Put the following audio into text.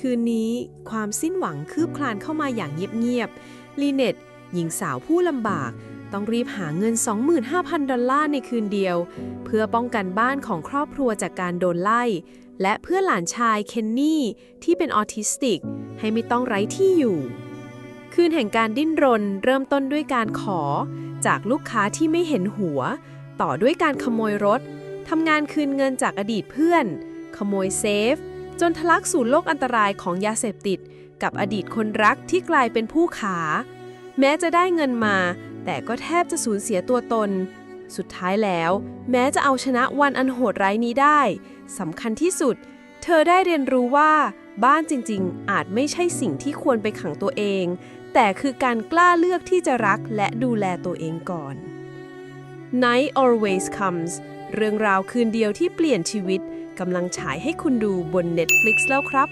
คืนนี้ความสิ้นหวังคืบคลานเข้ามาอย่างเงียบๆ ลีเน็ต หญิงสาวผู้ลำบาก ต้องรีบหาเงิน 25,000 ดอลลาร์ในคืนเดียว เพื่อป้องกันบ้านของครอบครัวจากการโดนไล่ และเพื่อหลานชายเคนนี่ที่เป็นออทิสติก ให้ไม่ต้องไร้ที่อยู่ คืนแห่งการดิ้นรนเริ่มต้นด้วยการขอ จากลูกค้าที่ไม่เห็นหัว ต่อด้วยการขโมยรถทำงานคืนเงินจากอดีตเพื่อน ขโมยเซฟ จนทะลักสู่โลกอันตรายของยาเสพติด กับอดีตคนรักที่กลายเป็นผู้ขา แม้จะได้เงินมา แต่ก็แทบจะสูญเสียตัวตน สุดท้ายแล้ว แม้จะเอาชนะวันอันโหดร้ายนี้ได้สำคัญที่สุด เธอได้เรียนรู้ว่าบ้านจริงๆ อาจไม่ใช่สิ่งที่ควรไปขังตัวเอง แต่คือการกล้าเลือกที่จะรักและดูแลตัวเองก่อน Night Always Comes เรื่องราวคืนเดียวที่เปลี่ยนชีวิต กำลังฉายให้คุณดูบน Netflix แล้วครับ